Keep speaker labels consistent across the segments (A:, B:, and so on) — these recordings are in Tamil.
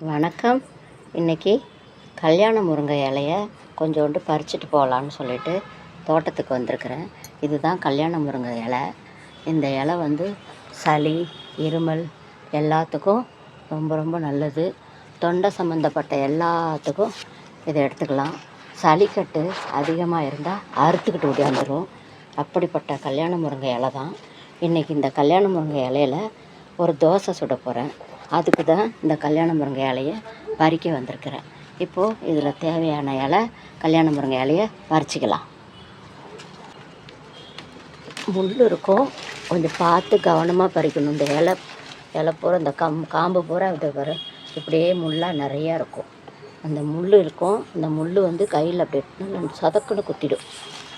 A: வணக்கம். இன்றைக்கி கல்யாண முருங்கை இலைய கொஞ்சோண்டு பறிச்சுட்டு போகலான்னு சொல்லிட்டு தோட்டத்துக்கு வந்திருக்கிறேன். இதுதான் கல்யாண முருங்கை இலை. இந்த இலை வந்து சளி இருமல் எல்லாத்துக்கும் ரொம்ப ரொம்ப நல்லது. தொண்டை சம்மந்தப்பட்ட எல்லாத்துக்கும் இதை எடுத்துக்கலாம். சளிக்கட்டு அதிகமாக இருந்தால் அறுத்துக்கிட்டு ஓடியாந்துடும் அப்படிப்பட்ட கல்யாண முருங்கை இலை தான். இன்றைக்கி இந்த கல்யாண முருங்கை இலையில ஒரு தோசை சுட போகிறேன் அதுக்கு தான் இந்த கல்யாண முருங்கை இலையை பறிக்க வந்திருக்கிறேன் இப்போது இதில் தேவையான இலை கல்யாண முருங்கை இலையை பறிச்சிக்கலாம். முள் இருக்கும் கொஞ்சம் பார்த்து கவனமாக பறிக்கணும். இந்த இலை இலை பூரா இந்த கம் காம்பு பூரா அப்படி வரும் இப்படியே முள்ளாக நிறையா இருக்கும். அந்த முள் இருக்கும். அந்த முள் வந்து கையில் அப்படியே சதக்குன்னு குத்திடும்.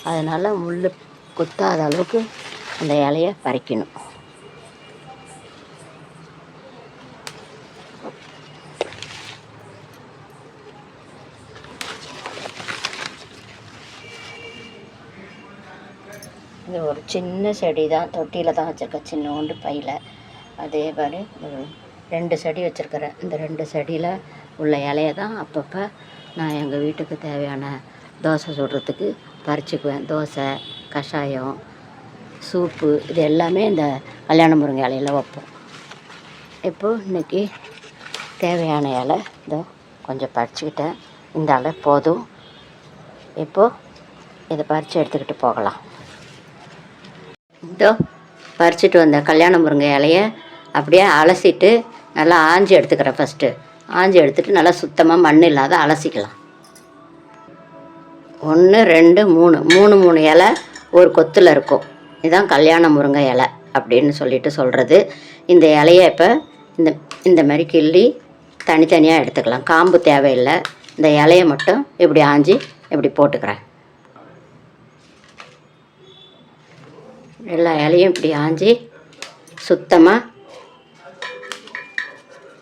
A: அதனால் முள் குத்தாத அளவுக்கு அந்த இலைய பறிக்கணும். இது ஒரு சின்ன செடி தான் தொட்டியில் தான் வச்சுருக்கேன் சின்னோண்டு பையில். அதே மாதிரி ஒரு ரெண்டு செடி வச்சுருக்கிறேன். இந்த ரெண்டு செடியில் உள்ள இலைய தான் அப்பப்போ நான் எங்கள் வீட்டுக்கு தேவையான தோசை சுடுறதுக்கு பறிச்சுக்குவேன். தோசை கஷாயம் சூப்பு இது எல்லாமே இந்த கல்யாண முருங்கை இலையில் வைப்போம். இப்போது இன்றைக்கி தேவையான இலை இதோ கொஞ்சம் பறிச்சுக்கிட்டேன். இந்த இலை போதும். இப்போது இதை பறித்து எடுத்துக்கிட்டு போகலாம். இதோ பறிச்சுட்டு வந்த கல்யாண முருங்கை இலையை அப்படியே அலசிட்டு நல்லா ஆஞ்சி எடுத்துக்கிறேன் ஃபஸ்ட்டு ஆஞ்சி எடுத்துட்டு நல்லா சுத்தமாக மண் இல்லாத அலசிக்கலாம். ஒன்று ரெண்டு மூணு. மூணு மூணு இலை ஒரு கொத்தில் இருக்கும். இதுதான் கல்யாண முருங்கை இலை அப்படின்னு சொல்லிட்டு சொல்கிறது இந்த இலையை இப்போ இந்த இந்த மாதிரி கிள்ளி தனித்தனியாக எடுத்துக்கலாம். காம்பு தேவையில்லை. இந்த இலையை மட்டும் இப்படி ஆஞ்சி இப்படி போட்டுக்கிறேன். எல்லா இலையும் இப்படி ஆஞ்சி சுத்தமாக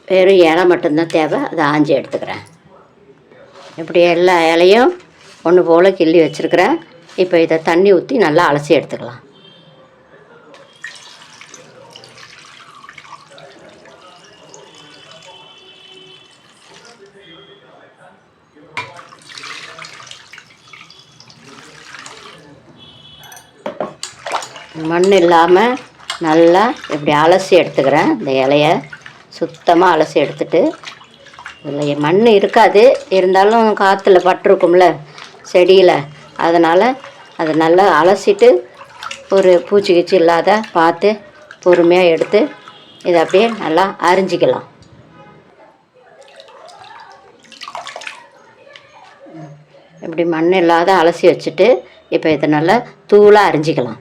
A: வெறும் இலை மட்டும்தான் தேவை. அதை ஆஞ்சி எடுத்துக்கிறேன். இப்படி எல்லா இலையும் ஒன்று போல் கிள்ளி வச்சுருக்கிறேன். இப்போ இதை தண்ணி ஊற்றி நல்லா அலசி எடுத்துக்கலாம். மண் இல்லாமல் நல்லா இப்படி அலசி எடுத்துக்கிறேன். இந்த இலைய சுத்தமாக அலசி எடுத்துட்டு இதில் மண் இருக்காது. இருந்தாலும் காற்றுல பட்டிருக்கும்ல செடியில். அதனால் அதை நல்லா அலசிட்டு ஒரு பூச்சி கீச்சி இல்லாத பார்த்து பொறுமையாக எடுத்து இதை அப்படியே நல்லா அரிஞ்சிக்கலாம். இப்படி மண் இல்லாத அலசி வச்சுட்டு இப்போ இதை நல்லா தூளாக அரிஞ்சிக்கலாம்.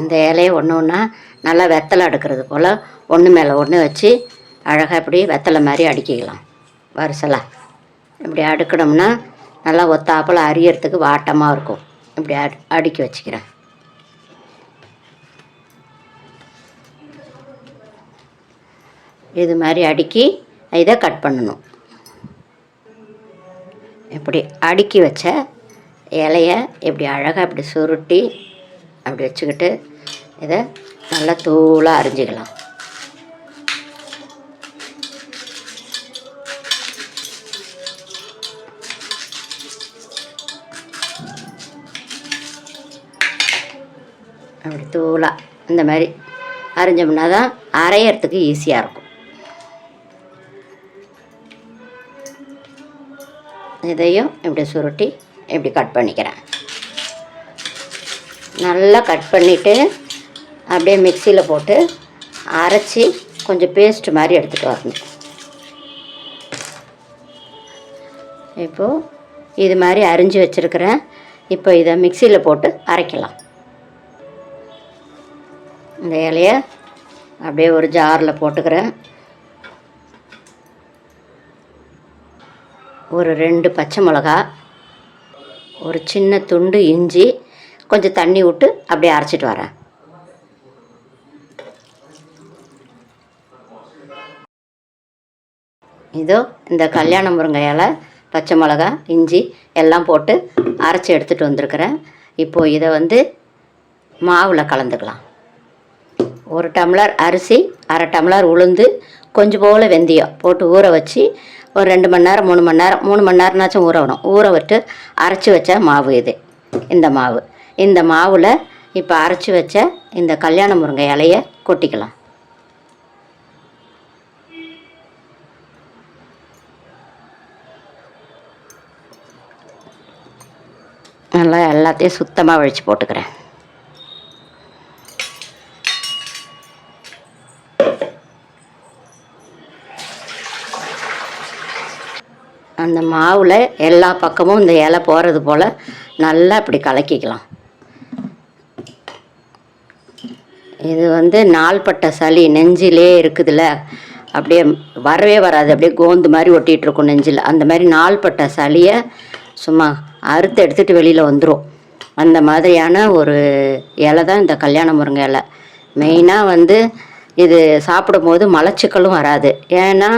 A: இந்த இலையை ஒன்று ஒன்றா நல்லா வெத்தலை அடுக்கிறது போல் ஒன்று மேலே ஒன்று வச்சு அழகாக இப்படி வெத்தலை மாதிரி அடுக்கிக்கலாம். வரிசலாக இப்படி அடுக்கணும்னா நல்லா ஒத்தாப்பில் அரியறதுக்கு வாட்டமாக இருக்கும். இப்படி அடு அடுக்கி வச்சுக்கிறேன். இது மாதிரி அடுக்கி இதை கட் பண்ணணும். இப்படி அடுக்கி வச்ச இலைய இப்படி அழகாக இப்படி சுருட்டி அப்படி வச்சுக்கிட்டு இதை நல்லா தூளாக அரிஞ்சிக்கலாம். அப்படி தூளாக இந்த மாதிரி அரிஞ்சோம்னா தான் அரையிறதுக்கு ஈஸியாக இருக்கும். இதையும் இப்படி சுருட்டி இப்படி கட் பண்ணிக்கிறேன். நல்லா கட் பண்ணிவிட்டு அப்படியே மிக்சியில் போட்டு அரைச்சி கொஞ்சம் பேஸ்ட் மாதிரி எடுத்துகிட்டு வரணும். இப்போது இது மாதிரி அரிஞ்சு வச்சுருக்கிறேன் இப்போ இதை மிக்சியில் போட்டு அரைக்கலாம். இந்த இலைய அப்படியே ஒரு ஜாரில் போட்டுக்கிறேன். ஒரு ரெண்டு பச்சை மிளகா ஒரு சின்ன துண்டு இஞ்சி கொஞ்சம் தண்ணி விட்டு அப்படியே அரைச்சிட்டு வரேன். இதோ இந்த கல்யாண முருங்கை இலை பச்சை மிளகா இஞ்சி எல்லாம் போட்டு அரைச்சி எடுத்துகிட்டு வந்திருக்கிறேன். இப்போது இதை வந்து மாவில் கலந்துக்கலாம். ஒரு டம்ளர் அரிசி அரை டம்ளர் உளுந்து கொஞ்சம் போல் வெந்தயம் போட்டு ஊற வச்சு ஒரு ரெண்டு மணி நேரம் மூணு மணி நேரம் மூணு மணி நேரம்னாச்சும் ஊற விடும் ஊற விட்டு அரைச்சி வச்ச மாவு இது. இந்த மாவு. இந்த மாவில் இப்போ அரைச்சி வச்ச இந்த கல்யாண முருங்கை இலையை கொட்டிக்கலாம். நல்லா எல்லாத்தையும் சுத்தமாக வழித்து போட்டுக்கிறேன். அந்த மாவில் எல்லா பக்கமும் இந்த இலை போகிறது போல் நல்லா இப்படி கலக்கிக்கலாம். இது வந்து நாள்பட்ட சளி நெஞ்சிலே இருக்குதுல்ல அப்படியே வரவே வராது. அப்படியே கோந்து மாதிரி ஒட்டிகிட்டு இருக்கும் நெஞ்சில். அந்த மாதிரி நாள்பட்ட சளியை சும்மா அறுத்து எடுத்துகிட்டு வெளியில் வந்துடும் அந்த மாதிரியான ஒரு இலை தான் இந்த கல்யாண முருங்கை இலை. மெயினாக வந்து இது சாப்பிடும்போது மலச்சிக்கலும் வராது. ஏன்னா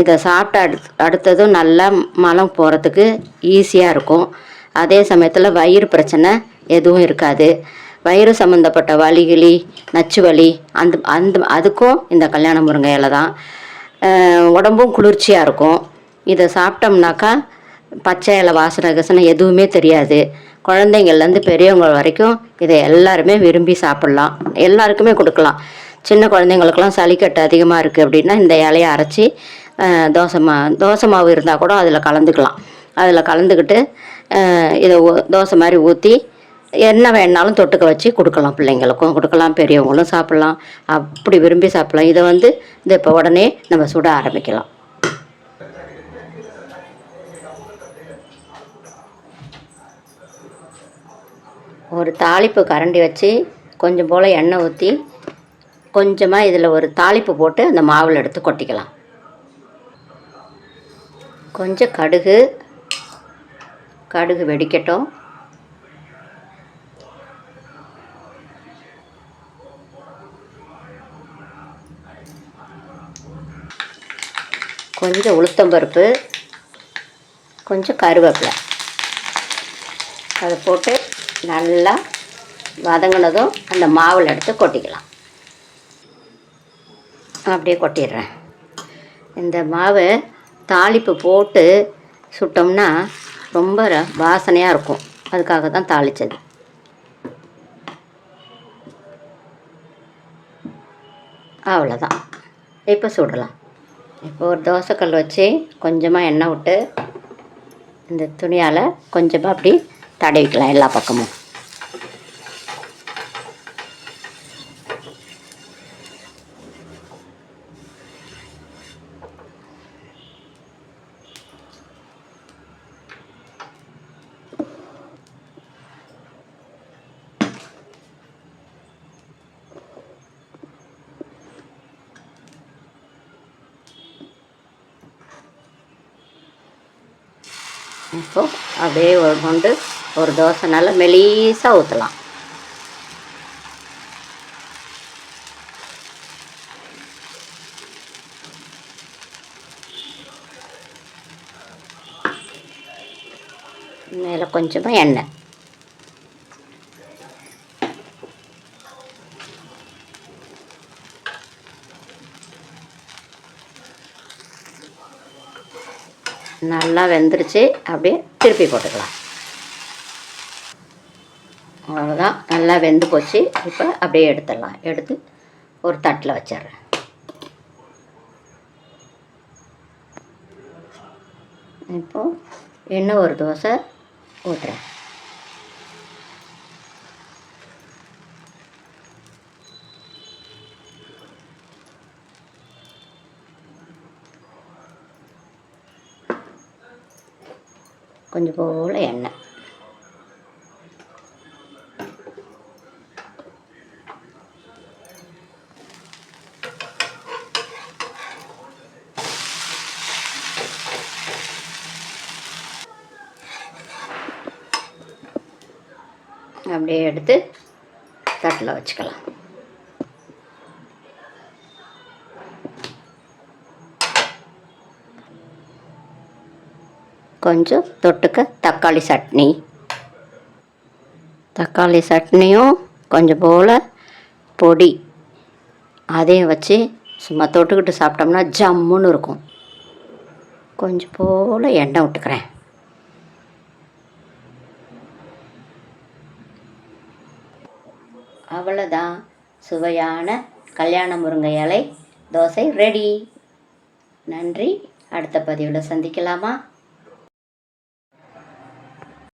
A: இதை சாப்பிட்ட அடுத் அடுத்ததும் நல்லா மலம் போகிறதுக்கு ஈஸியாக இருக்கும். அதே சமயத்தில் வயிறு பிரச்சனை எதுவும் இருக்காது. வயிறு சம்மந்தப்பட்ட வலி கிளி நச்சு வலி அந்த அந்த அதுக்கும் இந்த கல்யாண முருங்கை இலை தான் உடம்பும் குளிர்ச்சியாக இருக்கும். இதை சாப்பிட்டோம்னாக்கா பச்சை இலை வாசனை கசனை எதுவுமே தெரியாது. குழந்தைங்கள்லேருந்து பெரியவங்க வரைக்கும் இதை எல்லாருமே விரும்பி சாப்பிட்லாம். எல்லாருக்குமே கொடுக்கலாம். சின்ன குழந்தைங்களுக்கெல்லாம் சளிக்கட்டு அதிகமாக இருக்குது அப்படின்னா இந்த இலையை அரைச்சி தோசை மா தோசை மாவு இருந்தால் கூட அதில் கலந்துக்கலாம். அதில் கலந்துக்கிட்டு இதை தோசை மாதிரி ஊற்றி என்ன வேணாலும் தொட்டுக்க வச்சு கொடுக்கலாம் பிள்ளைங்களுக்கும். கொடுக்கலாம் பெரியவங்களும் சாப்பிட்லாம். அப்படி விரும்பி சாப்பிட்லாம். இதை வந்து இந்த இப்போ உடனே நம்ம சுட ஆரம்பிக்கலாம். ஒரு தாளிப்பு கரண்டி வச்சு கொஞ்சம் போல் எண்ணெய் ஊற்றி கொஞ்சமாக இதில் ஒரு தாளிப்பு போட்டு அந்த மாவில் எடுத்து கொட்டிக்கலாம். கொஞ்சம் கடுகு கடுகு வெடிக்கட்டும். கொஞ்சம் உளுத்தம்பருப்பு கொஞ்சம் கருவேப்பிலை. அதை போட்டு நல்லா வதங்கினதும் அந்த மாவில் எடுத்து கொட்டிக்கலாம். அப்படியே கொட்டிடுறேன். இந்த மாவை தாளிப்பு போட்டு சுட்டோம்னா ரொம்ப ர- வாசனையாக இருக்கும். அதுக்காக தான் தாளித்தது அவ்வளோதான் இப்போ சுடலாம். ஒரு தோசைக்கல் வச்சு கொஞ்சமாக எண்ணெய் விட்டு இந்த துணியால் கொஞ்சமாக அப்படி தடவிக்கலாம் எல்லா பக்கமும். இப்போ அப்படியே ஒரு கொண்டு ஒரு தோசை நல்லா மெலீஸாக ஊற்றலாம் மேலே கொஞ்சமாக எண்ணெய். நல்லா வெந்துருச்சு. அப்படியே திருப்பி போட்டுக்கலாம். அவ்வளோதான் நல்லா வெந்து போச்சு. இப்போ அப்படியே எடுத்துடலாம். எடுத்து ஒரு தட்டில் வச்சிடுறேன். இப்போ இன்னும் ஒரு தோசை ஊற்றுறேன் கொஞ்சம் போல் எண்ணெய். அப்படியே எடுத்து தட்டில் வச்சுக்கலாம். கொஞ்சம் தொட்டுக்க தக்காளி சட்னி. தக்காளி சட்னியும் கொஞ்சம் போல் பொடி. அதையும் வச்சு சும்மா தொட்டுக்கிட்டு சாப்பிட்டோம்னா ஜம்முன்னு இருக்கும். கொஞ்சம் போல் எண்ணெய் விட்டுக்கிறேன் அவ்வளோதான் சுவையான கல்யாண முருங்கை இலை தோசை ரெடி. நன்றி. அடுத்த பதிவில் சந்திக்கலாமா?